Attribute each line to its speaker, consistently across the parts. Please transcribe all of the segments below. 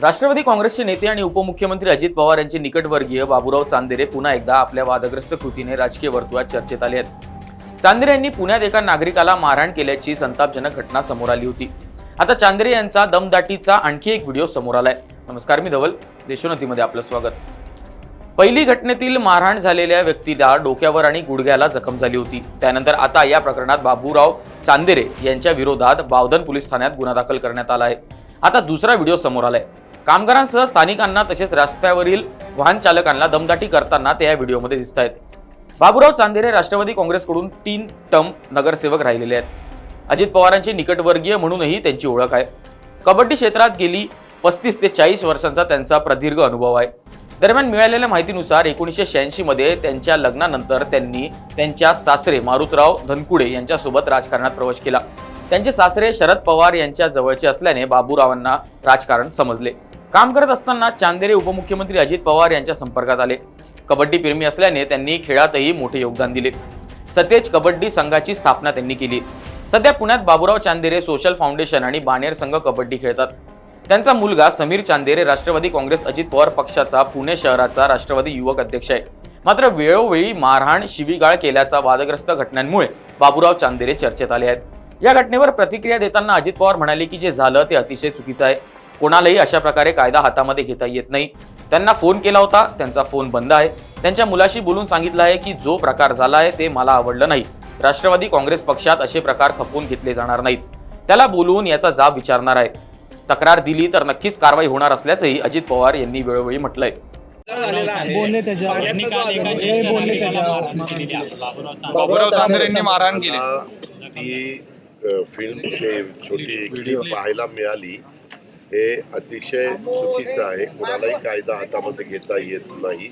Speaker 1: राष्ट्रवादी काँग्रेसचे नेते आणि उपमुख्यमंत्री अजित पवार यांचे निकटवर्गीय बाबूराव चांदेरे पुन्हा एकदा आपल्या वादग्रस्त कृतीने राजकीय वर्तुळात चर्चेत आले आहेत. चांदेरे यांनी पुण्यात एका नागरिकाला मारहाण केल्याची संतापजनक घटना समोर आली होती. आता चांदेरे यांचा दमदाटीचा आणखी एक व्हिडिओ समोर आलाय. नमस्कार मी धवल. देशोन्नतीमध्ये आपलं स्वागत. पहिली घटनेतील मारहाण झालेल्या व्यक्तीला डोक्यावर आणि गुडघ्याला जखम झाली होती. त्यानंतर आता या प्रकरणात बाबूराव चांदेरे यांच्या विरोधात बावधन पोलीस ठाण्यात गुन्हा दाखल करण्यात आला आहे. आता दुसरा व्हिडिओ समोर आलाय. कामगारांसह स्थानिकांना तसेच रस्त्यावरील वाहन चालकांना दमदाटी करताना ते या व्हिडिओमध्ये दिसत आहेत बाबूराव चांदेरे राष्ट्रवादी काँग्रेसकडून तीन टर्म नगरसेवक राहिलेले आहेत. अजित पवारांचे निकटवर्गीय म्हणूनही त्यांची ओळख आहे. कबड्डी क्षेत्रात गेली पस्तीस ते चाळीस वर्षांचा त्यांचा प्रदीर्घ अनुभव आहे. दरम्यान मिळालेल्या माहितीनुसार एकोणीसशे शहाऐंशी मध्ये त्यांच्या लग्नानंतर त्यांनी त्यांच्या सासरे मारुतराव धनकुडे यांच्यासोबत राजकारणात प्रवेश केला. त्यांचे सासरे शरद पवार यांच्या जवळचे असल्याने बाबूरावांना राजकारण समजले. काम करत असताना चांदेरे उपमुख्यमंत्री अजित पवार यांच्या संपर्कात आले. कबड्डी प्रेमी असल्याने त्यांनी खेळातही मोठे योगदान दिले. सतेज कबड्डी संघाची स्थापना त्यांनी केली. सध्या पुण्यात बाबूराव चांदेरे सोशल फाउंडेशन आणि बाणेर संघ कबड्डी खेळतात. त्यांचा मुलगा समीर चांदेरे राष्ट्रवादी काँग्रेस अजित पवार पक्षाचा पुणे शहराचा राष्ट्रवादी युवक अध्यक्ष आहे. मात्र वेळोवेळी मारहाण शिवीगाळ केल्याचा वादग्रस्त घटनांमुळे बाबूराव चांदेरे चर्चेत आले आहेत. या घटनेवर प्रतिक्रिया देताना अजित पवार म्हणाले की जे झालं ते अतिशय चुकीचं आहे. कोणालाही अशा प्रकारे कायदा हातामध्ये घेता येत नाही. त्यांना फोन केला होता त्यांचा फोन बंद आहे. त्यांच्या मुलाशी बोलून सांगितलं आहे की जो प्रकार झाला आहे ते मला आवडलं नाही. राष्ट्रवादी काँग्रेस पक्षात असे प्रकार खपवून घेतले जाणार नाहीत. त्याला बोलवून याचा जाब विचारणार आहे. तक्रार दिली तर नक्कीच कारवाई होणार असल्याचंही अजित पवार यांनी वेळोवेळी म्हटलंय.
Speaker 2: हे
Speaker 3: मारहाण केली.
Speaker 4: ती फिल्म ते छोटी क्लिप पाहायला मिळाली. हे अतिशय चुकीचं आहे. कुणालाही कायदा हातामध्ये घेता येत नाही.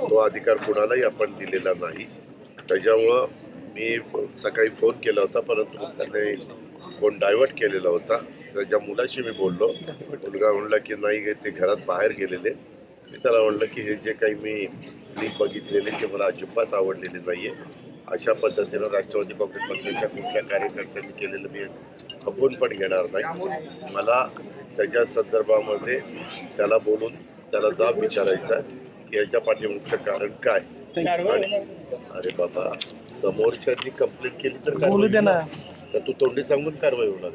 Speaker 4: तो अधिकार कुणालाही आपण दिलेला नाही. त्याच्यामुळं मी सकाळी फोन केला होता परंतु त्याने फोन डायव्हर्ट केलेला होता. त्याच्या मुलाशी मी बोललो मुलगा म्हणला की नाही ते घरात बाहेर गेलेले. मी त्याला म्हणलं की हे जे काही मी क्लिप बघितलेले ते मला अजिबात आवडलेले नाही आहे अशा पद्धतीनं राष्ट्रवादी काँग्रेस पक्षाच्या कुठल्या कार्यकर्त्यांनी केलेलं मी खपवून पण घेणार नाही. मला त्याच्या संदर्भामध्ये त्याला बोलून त्याला जाब विचारायचा आहे की याच्या पाठीमागचं कारण काय? अरे बाबा समोरच्यांनी कंप्लेंट केली तर होणार. तर तू तोंडी सांगून कारवाई होणार.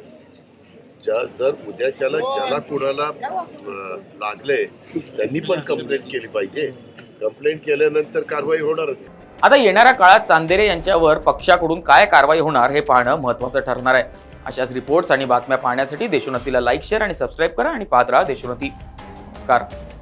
Speaker 4: ज्या जर उद्याच्याला ज्याला कुणाला लागले त्यांनी पण कंप्लेंट केली पाहिजे. कंप्लेंट केल्यानंतर कारवाई होणारच.
Speaker 1: आता येणाऱ्या काळात चांदेरे यांच्यावर पक्षाकडून काय कारवाई होणार हे पाहणं महत्त्वाचं ठरणार आहे. अशाच रिपोर्ट्स आणि बातम्या पाहण्यासाठी देशोन्नतीला लाईक शेअर आणि सबस्क्राईब करा आणि पाहत राहा देशोन्नती. नमस्कार.